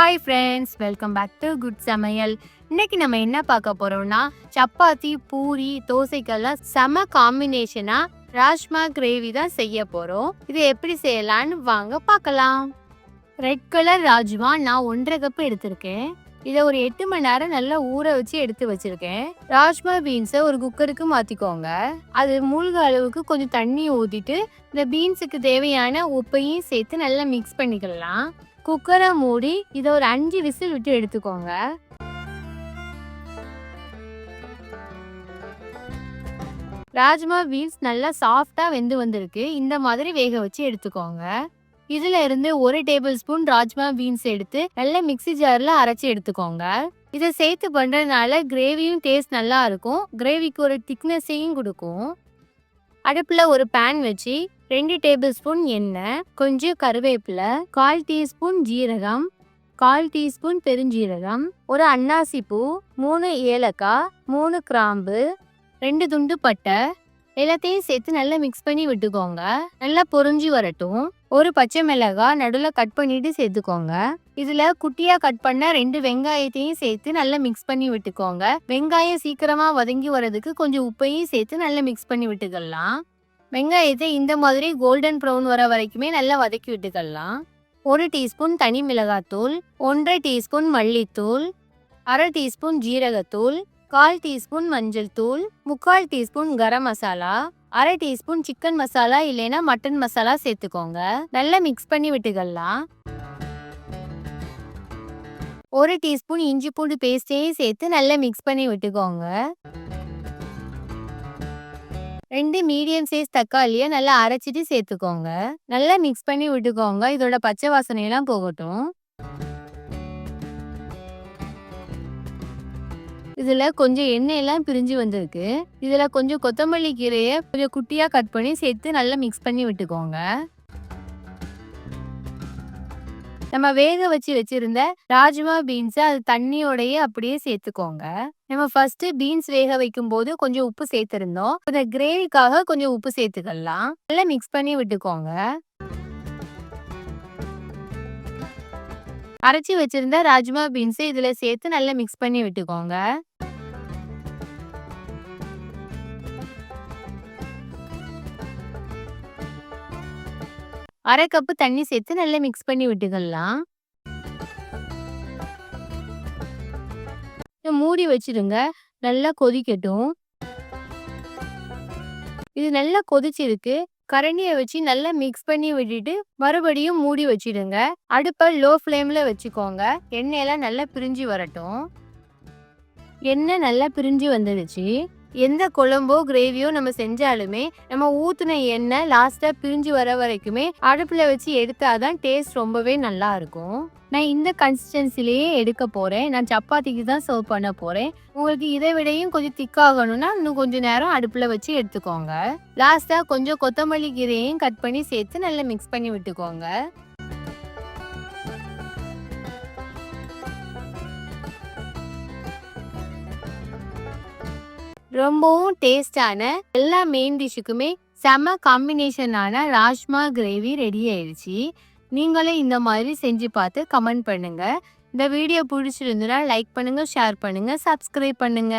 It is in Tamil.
Hi friends welcome back to good சமையல் இன்னைக்கு நம்ம என்ன பார்க்க போறோம்னா சப்பாத்தி பூரி தோசைக்கெல்லாம் செம காம்பினேஷனா ராஜ்மா கிரேவி தான் செய்ய போறோம். இது எப்படி செய்யலாம்னு வாங்க பார்க்கலாம். ரெட் கலர் ராஜ்மா நான் ஒன்றரை கப் எடுத்திருக்கேன். இதை ஒரு எட்டு மணி நேரம் நல்லா ஊற வச்சு எடுத்து வச்சிருக்கேன். ராஜ்மா பீன்ஸை ஒரு குக்கருக்கு மாற்றிக்கோங்க அது மூழ்க அளவுக்கு கொஞ்சம் தண்ணி ஊத்திட்டு இந்த பீன்ஸுக்கு தேவையான உப்பையும் சேர்த்து நல்லா மிக்ஸ் பண்ணிக்கலாம். குக்கரை மூடி இதை ஒரு அஞ்சு விசில் விட்டு எடுத்துக்கோங்க. ராஜ்மா பீன்ஸ் நல்லா சாஃப்டாக வெந்து வந்திருக்கு. இந்த மாதிரி வேக வச்சு எடுத்துக்கோங்க. இதுல இருந்து ஒரு டேபிள் ஸ்பூன் ராஜ்மா பீன்ஸ் எடுத்து நல்லா மிக்ஸி ஜார்ல அரைச்சி எடுத்துக்கோங்க. இதை சேர்த்து பண்றதுனால கிரேவியும் டேஸ்ட் நல்லா இருக்கும். கிரேவிக்கு ஒரு திக்னஸையும் கொடுக்கும். அடுப்புல ஒரு பேன் வச்சு ரெண்டு டேபிள் ஸ்பூன் எண்ணெய் கொஞ்சம் கருவேப்பிலை கால் டீஸ்பூன் ஜீரகம் கால் டீஸ்பூன் பெருஞ்சீரகம் ஒரு அன்னாசி பூ மூணு ஏலக்காய் மூணு கிராம்பு ரெண்டு துண்டு பட்டை. எல்லாத்தையும் சேர்த்து நல்லா மிக்ஸ் பண்ணி விட்டுக்கோங்க. நல்லா பொறிஞ்சி வரட்டும். ஒரு பச்சை மிளகாய் நடுவில் கட் பண்ணிட்டு சேர்த்துக்கோங்க. இதுல குட்டியா கட் பண்ண ரெண்டு வெங்காயத்தையும் சேர்த்து நல்லா மிக்ஸ் பண்ணி விட்டுக்கோங்க. வெங்காயம் சீக்கிரமா வதங்கி வரதுக்கு கொஞ்சம் உப்பையும் சேர்த்து நல்லா மிக்ஸ் பண்ணி விட்டுக்கலாம். வெங்காயத்தை இந்த மாதிரி கோல்டன் ப்ரௌன் வர வரைக்குமே நல்லா வதக்கி விட்டுக்கலாம். ஒரு டீஸ்பூன் தனி மிளகாத்தூள் ஒன்றரை டீஸ்பூன் மல்லித்தூள் அரை டீஸ்பூன் ஜீரகத்தூள் கால் டீஸ்பூன் மஞ்சள் தூள் முக்கால் டீஸ்பூன் கரம் மசாலா அரை டீஸ்பூன் சிக்கன் மசாலா இல்லைன்னா மட்டன் மசாலா சேர்த்துக்கோங்க. நல்லா மிக்ஸ் பண்ணி விட்டுக்கலாம். ஒரு டீஸ்பூன் இஞ்சி பூண்டு பேஸ்டையும் சேர்த்து நல்லா மிக்ஸ் பண்ணி விட்டுக்கோங்க. ரெண்டு மீடியம் சைஸ் தக்காளியை நல்லா அரைச்சிட்டு சேர்த்துக்கோங்க. நல்லா மிக்ஸ் பண்ணி விட்டுக்கோங்க. இதோட பச்சை வாசனையெல்லாம் போகட்டும். இதுல கொஞ்சம் எண்ணெய் எல்லாம் பிரிஞ்சு வந்திருக்கு. இதுல கொஞ்சம் கொத்தமல்லி கீரையை கொஞ்சம் குட்டியா கட் பண்ணி சேர்த்து நல்லா மிக்ஸ் பண்ணி விட்டுக்கோங்க. நம்ம வேக வச்சு வச்சிருந்த ராஜ்மா பீன்ஸை அது தண்ணியோடயே அப்படியே சேர்த்துக்கோங்க. நம்ம ஃபர்ஸ்ட் பீன்ஸ் வேக வைக்கும் போது கொஞ்சம் உப்பு சேர்த்திருந்தோம். இந்த கிரேவிக்காக கொஞ்சம் உப்பு சேர்த்துக்கலாம். நல்லா மிக்ஸ் பண்ணி விட்டுக்கோங்க. அரைச்சி வச்சிருந்த ராஜ்மா பீன்ஸை இதுல சேர்த்து நல்லா மிக்ஸ் பண்ணி விட்டுக்கோங்க. அரை கப்பு தண்ணி சேர்த்து நல்லா மிக்ஸ் பண்ணி விட்டுக்கலாம். மூடி வச்சிருங்க நல்லா கொதிக்கட்டும். இது நல்லா கொதிச்சிருக்கு. கரண்டியை வச்சு நல்லா மிக்ஸ் பண்ணி விட்டுட்டு மறுபடியும் மூடி வச்சிடுங்க. அடுப்பை லோ ஃப்ளேமில் வச்சுக்கோங்க. எண்ணெயெல்லாம் நல்லா பிரிஞ்சு வரட்டும். எண்ணெய் நல்லா பிரிஞ்சு வந்துடுச்சு. எந்த குழம்போ கிரேவியோ நம்ம செஞ்சாலுமே நம்ம ஊத்துன எண்ணெய் லாஸ்டா பிரிஞ்சு வர வரைக்குமே அடுப்புல வச்சு எடுத்தாதான் டேஸ்ட் ரொம்பவே நல்லா இருக்கும். நான் இந்த கன்சிஸ்டன்சிலேயே எடுக்க போறேன். நான் சப்பாத்திக்கு தான் சர்வ் பண்ண போறேன். உங்களுக்கு இதை விடையும் கொஞ்சம் திக்காகணும்னா இன்னும் கொஞ்சம் நேரம் அடுப்புல வச்சு எடுத்துக்கோங்க. லாஸ்டா கொஞ்சம் கொத்தமல்லி கீரையும் கட் பண்ணி சேர்த்து நல்லா மிக்ஸ் பண்ணி விட்டுக்கோங்க. ரொம்பவும் டேஸ்டான எல்லா மெயின் டிஷ்ஷுக்குமே செம காம்பினேஷனான ராஜ்மா கிரேவி ரெடி ஆயிடுச்சு. நீங்களும் இந்த மாதிரி செஞ்சு பார்த்து கமெண்ட் பண்ணுங்க. இந்த வீடியோ பிடிச்சிருந்துன்னா லைக் பண்ணுங்க ஷேர் பண்ணுங்க சப்ஸ்கிரைப் பண்ணுங்க.